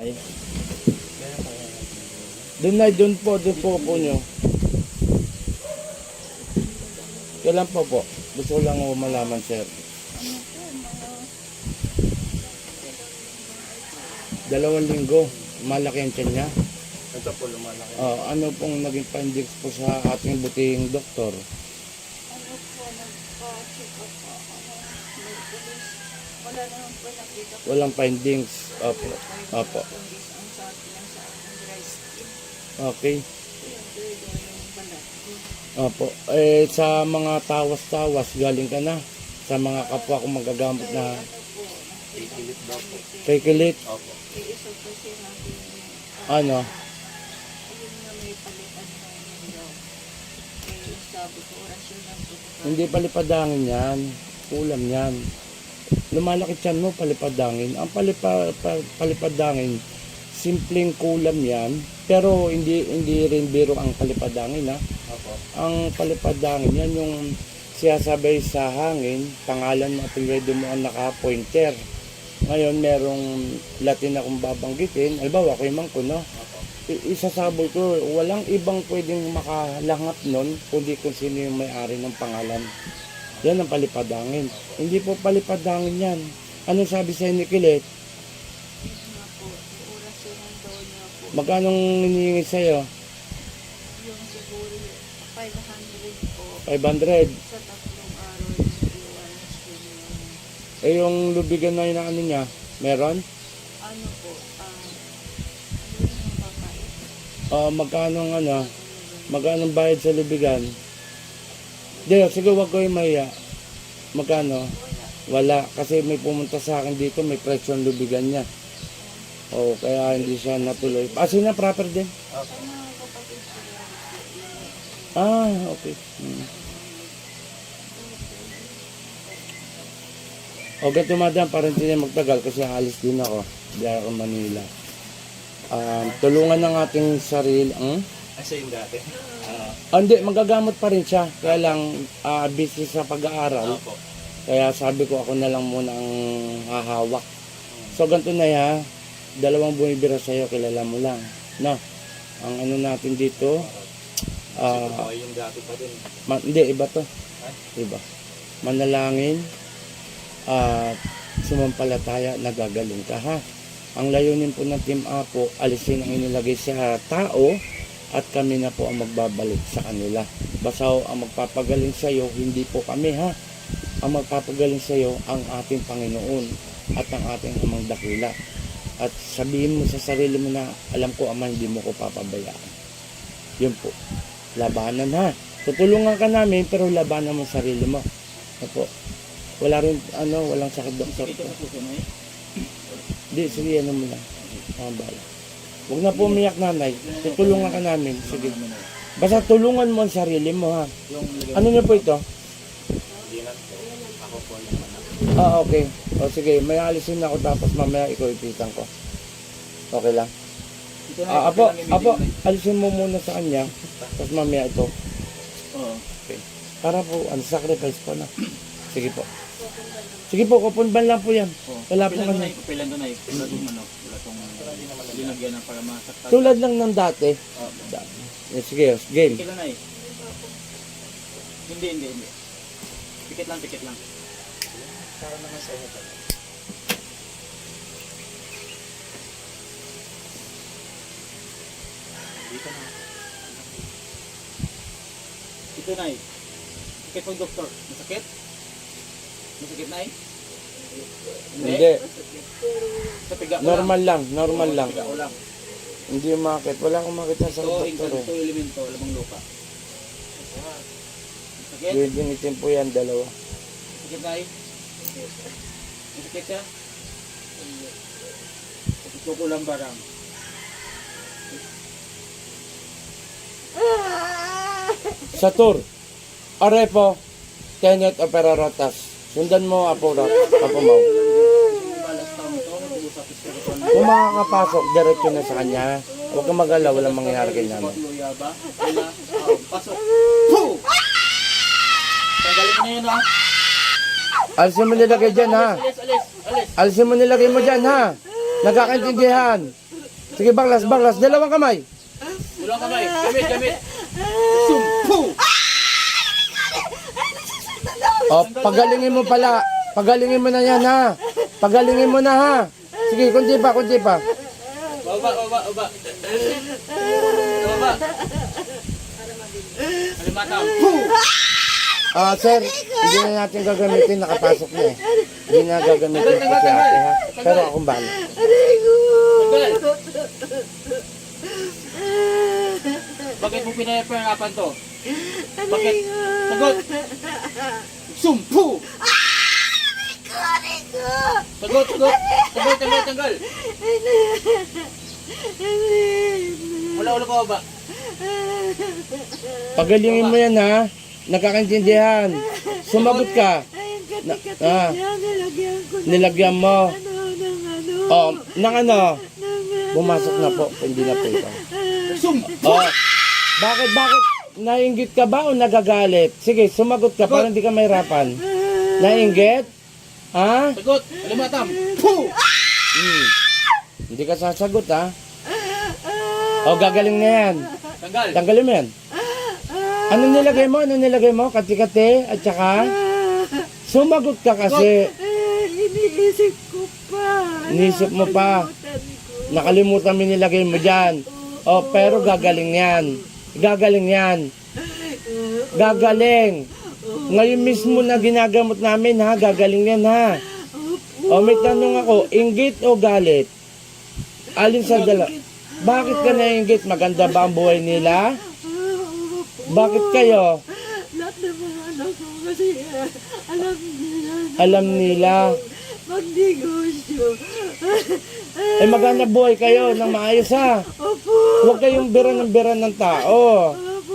Ay. Doon na, doon po, doon po po nyo. Kailan po po? Gusto ko lang malaman, sir. Dalawang linggo. Malaki ang tiyan niya. Ito po lumalaki. Ah, ano pong naging findings po sa ating butihing doktor? Ano po, nagpa-check up po ako. May pulis. Wala naman po nakita po. Walang findings. Opo. Opo. Okay. Opo. Eh, sa mga tawas-tawas, galing ka na. Sa mga kapwa ko magagamot na po, Ikilit daw po. kay Kilit. Opo. Ano? Hindi palipadangin yan. Kulam yan. Lumalaki tiyan mo, palipadangin. Ang palipa, pa, palipadangin, simpleng kulam yan. Pero hindi hindi rin biro ang palipadangin ha. Opo. Ang palipadangin yan yung siyasabay sa hangin, pangalan mo at pwede mo ang naka-pointer. Ngayon, merong Latin akong babanggitin. Halimbawa, ako yung mangko, no? Opo. I- isasabol ko, walang ibang pwedeng makalangap nun, kundi kung sino yung may-ari ng pangalan. Yan ang palipadangin. Hindi po palipadangin yan. Ano sabi sa ni po. Magkano hinihingi sa'yo? Yung siguro 500 po 500. sa tatlong araw yung Eh yung lubigan na yun ano niya, meron? ano po, ah, ano yung babae? Uh, magkano ano? Magkano bayad sa lubigan? Di, sige wag ko yung maya. Magkano? Wala. Kasi may pumunta sa akin dito, may presyo ang lubigan niya. Oo, kaya hindi siya natuloy. Ah, sino proper din? Yung Ah, okay. Hmm. O ganito madam, parang hindi na magtagal kasi alis din ako. Biya ako Manila. Ah, tulungan ng ating sarili. Hmm? Asa yung dati? Ah, hindi, magagamot pa rin siya. Kaya lang, ah, busy sa pag-aaral. Opo. Kaya sabi ko ako na lang muna ang hahawak. So ganito na ya, dalawang bumibira sa'yo, kilala mo lang. No? Ang ano natin dito, ah, Ito yung dati pa din. Ma- hindi, iba to. Iba. Manalangin at sumampalataya nagagaling ka ha. Ang layunin po ng Team Apo, alisin ang inilagay sa tao at kami na po ang magbabalik sa kanila. Basta ho, ang magpapagaling sa iyo, hindi po kami ha. Ang magpapagaling sa iyo, ang ating Panginoon at ang ating amang dakila. At sabihin mo sa sarili mo na, alam ko ama, hindi mo ko papabayaan. Yun po labanan ha. Tutulungan ka namin pero labanan mo sarili mo. Opo. Wala rin ano, walang sakit doktor. Ito po po na Di, sige ano mo lang. Ang bala. Huwag na po umiyak nanay. Tutulungan ka namin. Sige. Basta tulungan mo ang sarili mo ha. Ano niyo po ito? Ah, okay. O sige, may alisin ako tapos mamaya ikaw ipitan ko. Okay lang. Na, Ah, apo, apo, alisin mo muna sa kanya. Tapos mamaya ito. na- Oo. Para po, ano, sacrifice po na. Sige po. Sige po, kupunban lang po yan. Oo. Wala po Pilan ano. doon ay, pilan doon ay, ano, wala tong linagyan ng para masaktan. Tulad lang ng dati. Oo. dati. Eh, sige, game. Pilan na eh. Hindi, hindi, hindi. Pikit lang, pikit lang. Para naman sa inyo. Dito na. Ito na eh. Sakit po doktor. Masakit? Masakit na eh? Hindi. Sa piga ko Normal lang, normal lang. Sa piga ko lang. Hindi umakit. Wala akong makita sa Ito, doktor ingkan, eh. ito elemento, lamang lupa. Sakit? Pwedeng itim po yan, dalawa. Sakit na eh? Masakit siya? Ito ko lang barang. Satur, Arepo, Tenet Operarotas. Sundan mo, Apo, Ra- Apo Mau. Kung makakapasok, diretso na sa kanya. Huwag kang mag-alala, walang mangyayari kay namin. Pasok. Puh! Tanggalin mo. Alisin mo nilagay dyan, ha? Alis, alis, alis. Alisin mo nilagay mo dyan, ha? Nagkakaintindihan. Sige, baklas, baklas. Dalawang kamay. Ulang kamay. Gamit, gamit. Sumpu! O, pagalingin mo pala. Pagalingin mo na yan, ha? Pagalingin mo na, ha? Sige, kunti pa, kunti pa. Baba, baba, baba. Baba. Alimatang. Ah, sir, hindi na natin gagamitin. Nakapasok na eh. Hindi na gagamitin po si ate, ha? Pero akong bahala. Tanggal. Bakit mo pinapahirapan to? Bakit? Sagot! Sumpu! Sagot, sagot! Tanggal, tanggal, tanggal! Wala, wala pa ba? Pagalingin mo yan, ha? Nakakaintindihan. Sumagot ka. Na, ah, Nilagyan ko mo. ano ng ano. Oh, nang ano? Bumasok na po. Hindi na po ito. Sum! Oh, bakit, bakit? Nainggit ka ba o nagagalit? Sige, sumagot ka para hindi ka mahirapan. Nainggit? Ha? Sagot! Alimatang! Puh! Hmm. Hindi ka sasagot, ha? O, gagaling na yan. Tanggal! Tanggalin mo yan. Ano nilagay mo? Ano nilagay mo? Kati-kati? At saka? Sumagot ka kasi. Iniisip ko pa. Iniisip mo pa. Nakalimutan mo nilagay mo dyan. O, pero gagaling yan. Gagaling yan. Gagaling. Ngayon mismo na ginagamot namin ha, gagaling yan ha. O may tanong ako, inggit o galit? Alin sa dala? Bakit ka nainggit? Maganda ba ang buhay nila? Bakit kayo? Lahat ng mga anak ko kasi alam nila Alam nila. magnegosyo. Eh maganda buhay kayo ng maayos ha. Opo. Huwag kayong bira ng bira ng tao. Opo,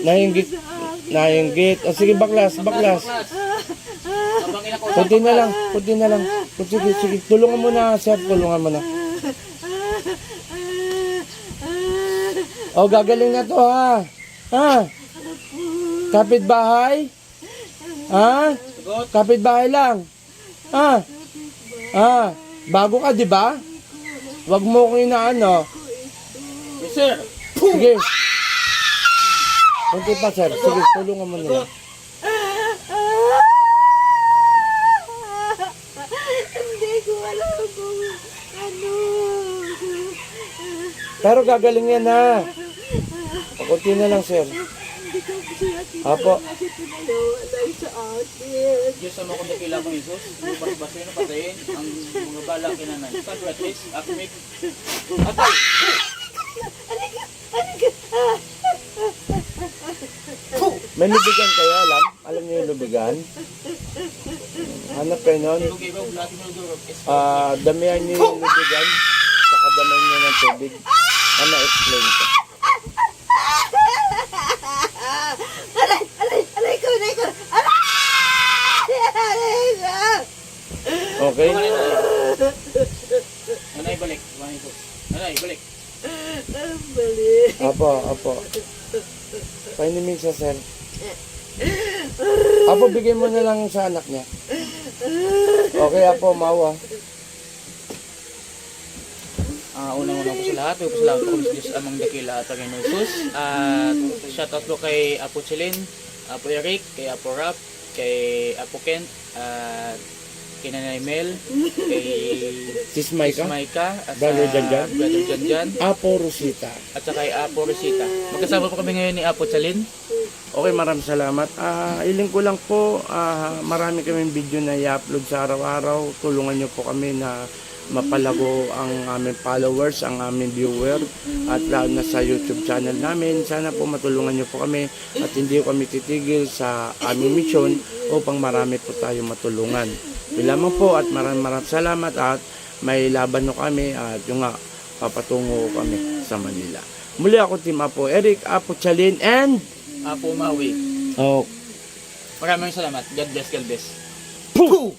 Nainggit, sa akin. nainggit. O sige, baklas, baklas. Habang Kunti na lang, kunti na lang. Kunti, sige, sige. Tulungan mo na, sir. Tulungan mo na. O, gagaling na to, ha? Ha? Kapit bahay? Ha? Sagot! Kapit bahay lang. Ha? Ha? Bago ka, di ba? Huwag mo kong inaano. Yes, sir! Sige. Kunti pa, sir. Sige, tulungan mo nila. Hindi ko alam kung ano. Pero gagaling yan, ha? Kunti na lang, sir. Ko Apo. pinalawalay sa akin. Diyos sa mga kundakila kong Isus, bas-basin na patayin ang mga bala kinanay. Sa gratis, akmik, atay! May lubigan kayo, alam? Alam niyo yung lubigan? Hanap kayo nun? Ah, damihan niyo yung lubigan, saka damihan niyo ng tubig. Ano, explain ko. Aray! Aray! Aray ko! Aray ko! Aray! Aray ko! Okay? Anay, balik. Kumain ko. Anay, balik. Balik. Apo, apo. Painimin siya, sir. Apo, bigay mo na lang sa anak niya. Okay, apo, mawa. Ah, unang-unang po sa lahat, po sa lahat po sa Diyos amang dakila at Panginoon Jesus. At shoutout po kay Apo Chilin, Apo Eric, kay Apo Rap, kay Apo Kent, at kay Nanay Mel, kay Sis Maika, Maika, at Brother sa Janjan. Brother Janjan, Apo Rosita. at saka kay Apo Rosita. Magkasama po kami ngayon ni Apo Chalin. Okay, maraming salamat. Ah, iling ko lang po, ah, marami kaming video na i-upload sa araw-araw. Tulungan niyo po kami na mapalago ang aming followers, ang aming viewer, at lalo na sa YouTube channel namin. Sana po matulungan niyo po kami at hindi kami titigil sa aming mission upang marami po tayo matulungan. Yun lamang po at maraming maraming salamat at may laban no kami at yung nga, papatungo kami sa Manila. Muli ako, Team Apo Eric, Apo Chalin, and... Apo Maui. Oh, Maraming salamat. God bless, God bless. Pooh!